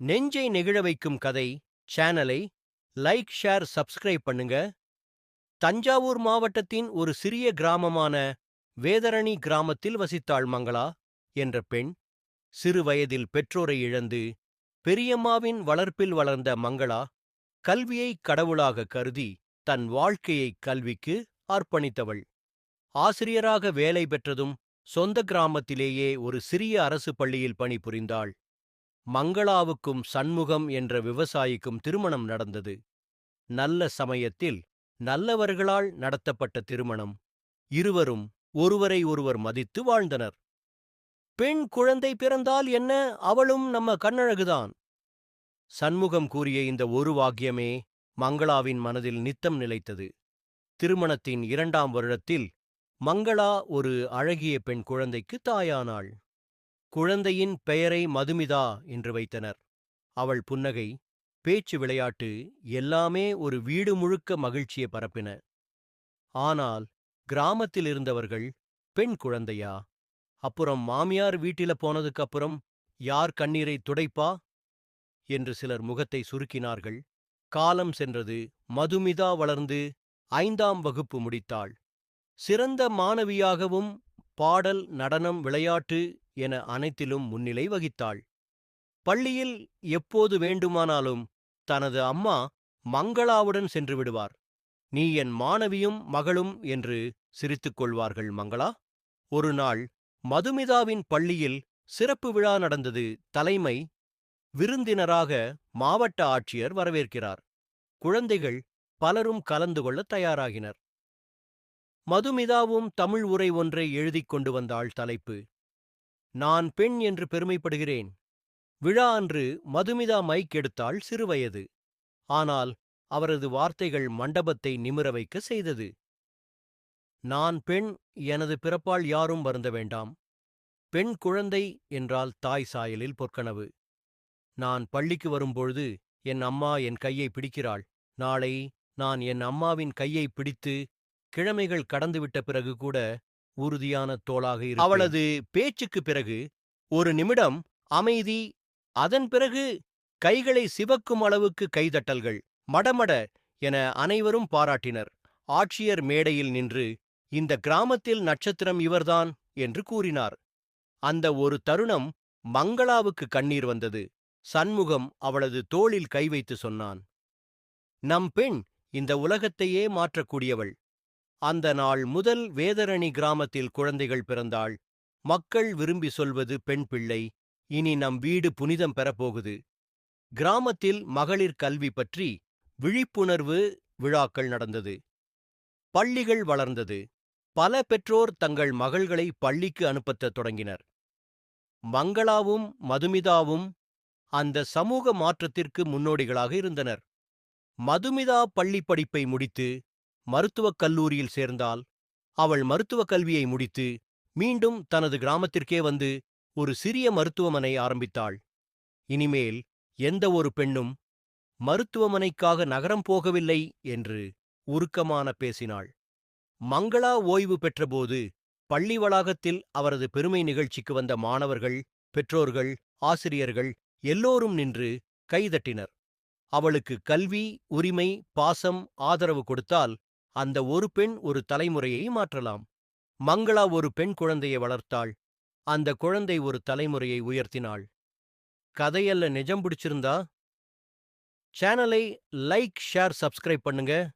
நெஞ்சை நெகிழ வைக்கும் கதை சேனலை லைக் ஷேர் சப்ஸ்கிரைப் பண்ணுங்க. தஞ்சாவூர் மாவட்டத்தின் ஒரு சிறிய கிராமமான வேதரணி கிராமத்தில் வசித்தாள் மங்களா என்ற பெண் சிறு வயதில் பெற்றோரை இழந்து பெரியம்மாவின் வளர்ப்பில் வளர்ந்த மங்களா கல்வியை கடவுளாக கருதி தன் வாழ்க்கையை கல்விக்கு அர்ப்பணித்தவள். ஆசிரியராக வேலை பெற்றதும் சொந்த கிராமத்திலேயே ஒரு சிறிய அரசு பள்ளியில் பணிபுரிந்தாள். மங்களாவுக்கும் சண்முகம் என்ற விவசாயிக்கும் திருமணம் நடந்தது. நல்ல சமயத்தில் நல்லவர்களால் நடத்தப்பட்ட திருமணம். இருவரும் ஒருவரை ஒருவர் மதித்து வாழ்ந்தனர். பெண் குழந்தை பிறந்தால் என்ன? அவளும் நம்ம கண்ணழகுதான். சண்முகம் கூறிய இந்த ஒரு வாக்கியமே மங்களாவின் மனதில் நித்தம் நிலைத்தது. திருமணத்தின் இரண்டாம் வருடத்தில் மங்களா ஒரு அழகிய பெண் குழந்தைக்கு தாயானாள். குழந்தையின் பெயரை மதுமிதா என்று வைத்தனர். அவள் புன்னகை பேச்சு விளையாட்டு எல்லாமே ஒரு வீடு முழுக்க மகிழ்ச்சியை பரப்பின. ஆனால் கிராமத்தில் இருந்தவர்கள் பெண் குழந்தையா? அப்புறம் மாமியார் வீட்டில போனதுக்கப்புறம் யார் கண்ணீரை துடைப்பா? என்று சிலர் முகத்தை சுருக்கினார்கள். காலம் சென்றது மதுமிதா வளர்ந்து ஐந்தாம் வகுப்பு முடித்தாள். சிறந்த மாணவியாகவும் பாடல் நடனம் விளையாட்டு என அனைத்திலும் முன்னிலை வகித்தாள். பள்ளியில் எப்போது வேண்டுமானாலும் தனது அம்மா மங்களாவுடன் சென்று விடுவார். நீ என் மாணவியும் மகளும் என்று சிரித்துக் கொள்வார்கள் மங்களா. ஒரு நாள் மதுமிதாவின் பள்ளியில் சிறப்பு விழா நடந்தது தலைமை விருந்தினராக மாவட்ட ஆட்சியர் வரவேற்கிறார். குழந்தைகள் பலரும் கலந்து கொள்ள தயாராகினர். மதுமிதாவும் தமிழ் உரை ஒன்றை எழுதிக் கொண்டு வந்தாள் தலைப்பு. நான் பெண் என்று பெருமைப்படுகிறேன். விழா அன்று மதுமிதா மைக் எடுத்தாள் சிறுவயது. ஆனால் அவரது வார்த்தைகள் மண்டபத்தை நிமிர வைக்க செய்தது. நான் பெண் எனது பிறப்பால் யாரும் வருந்த வேண்டாம். பெண் குழந்தை என்றால் தாய் சாயலில் பொற்கனவு. நான் பள்ளிக்கு வரும்பொழுது என் அம்மா என் கையை பிடிக்கிறாள். நாளை நான் என் அம்மாவின் கையை பிடித்து கிழமைகள் கடந்துவிட்ட பிறகு கூட உறுதியான தோளாக இரு அவளது பேச்சுக்கு பிறகு ஒரு நிமிடம் அமைதி அதன் பிறகு கைகளை சிவக்கும் அளவுக்கு கைதட்டல்கள் மடமட என அனைவரும் பாராட்டினர். ஆட்சியர் மேடையில் நின்று இந்த கிராமத்தில் நட்சத்திரம் இவர்தான் என்று கூறினார். அந்த ஒரு தருணம் மங்களாவுக்கு கண்ணீர் வந்தது. சண்முகம் அவளது தோளில் கை வைத்து சொன்னான் நம் பெண் இந்த உலகத்தையே மாற்றக்கூடியவள். அந்த நாள் முதல் வேதரணி கிராமத்தில் குழந்தைகள் பிறந்தாள். மக்கள் விரும்பி சொல்வது பெண் பிள்ளை இனி நம் வீடு புனிதம் பெறப்போகுது. கிராமத்தில் மகளிர் கல்வி பற்றி விழிப்புணர்வு விழாக்கள் நடந்தது. பள்ளிகள் வளர்ந்தது. பல பெற்றோர் தங்கள் மகள்களை பள்ளிக்கு அனுப்பத் தொடங்கினர். மங்களாவும் மதுமிதாவும் அந்த சமூக மாற்றத்திற்கு முன்னோடிகளாக இருந்தனர். மதுமிதா பள்ளிப்படிப்பை முடித்து மருத்துவக் கல்லூரியில் சேர்ந்தால் அவள் மருத்துவக் கல்வியை முடித்து மீண்டும் தனது கிராமத்திற்கே வந்து ஒரு சிறிய மருத்துவமனை ஆரம்பித்தாள். இனிமேல் எந்த ஒரு பெண்ணும் மருத்துவமனைக்காக நகரம் போகவில்லை என்று உருக்கமான பேசினாள். மங்களா ஓய்வு பெற்றபோது பள்ளி வளாகத்தில் அவரது பெருமை நிகழ்ச்சிக்கு வந்த மாணவர்கள் பெற்றோர்கள் ஆசிரியர்கள் எல்லோரும் நின்று கைதட்டினர். அவளுக்கு கல்வி உரிமை பாசம் ஆதரவு கொடுத்தால் அந்த ஒரு பெண் ஒரு தலைமுறையை மாற்றலாம். மங்களா ஒரு பெண் குழந்தையை வளர்த்தாள். அந்த குழந்தை ஒரு தலைமுறையை உயர்த்தினாள். கதையல்ல நிஜம் பிடிச்சிருந்தா? சேனலை லைக் ஷேர் சப்ஸ்கிரைப் பண்ணுங்க.